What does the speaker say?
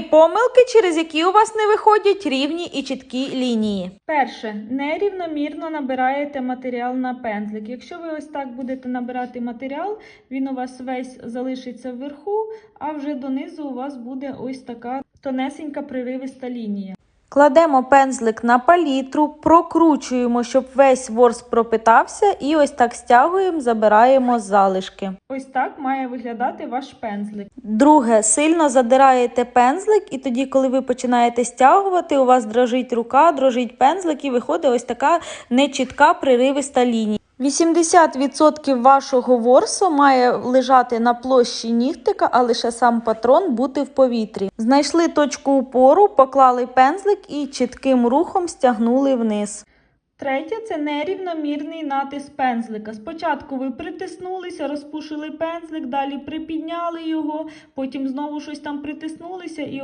Помилки, через які у вас не виходять рівні і чіткі лінії. Перше, нерівномірно набираєте матеріал на пензлик. Якщо ви ось так будете набирати матеріал, він у вас весь залишиться вверху, а вже донизу у вас буде ось така тонесенька приривиста лінія. Кладемо пензлик на палітру, прокручуємо, щоб весь ворс пропитався, і ось так стягуємо, забираємо залишки. Ось так має виглядати ваш пензлик. Друге, сильно задираєте пензлик, і тоді, коли ви починаєте стягувати, у вас дрожить рука, дрожить пензлик, і виходить ось така нечітка приривиста лінія. 80% вашого ворсу має лежати на площі нігтика, а лише сам патрон бути в повітрі. Знайшли точку упору, поклали пензлик і чітким рухом стягнули вниз. Третє це нерівномірний натиск пензлика. Спочатку ви притиснулися, розпушили пензлик, далі припідняли його, потім знову щось там притиснулися і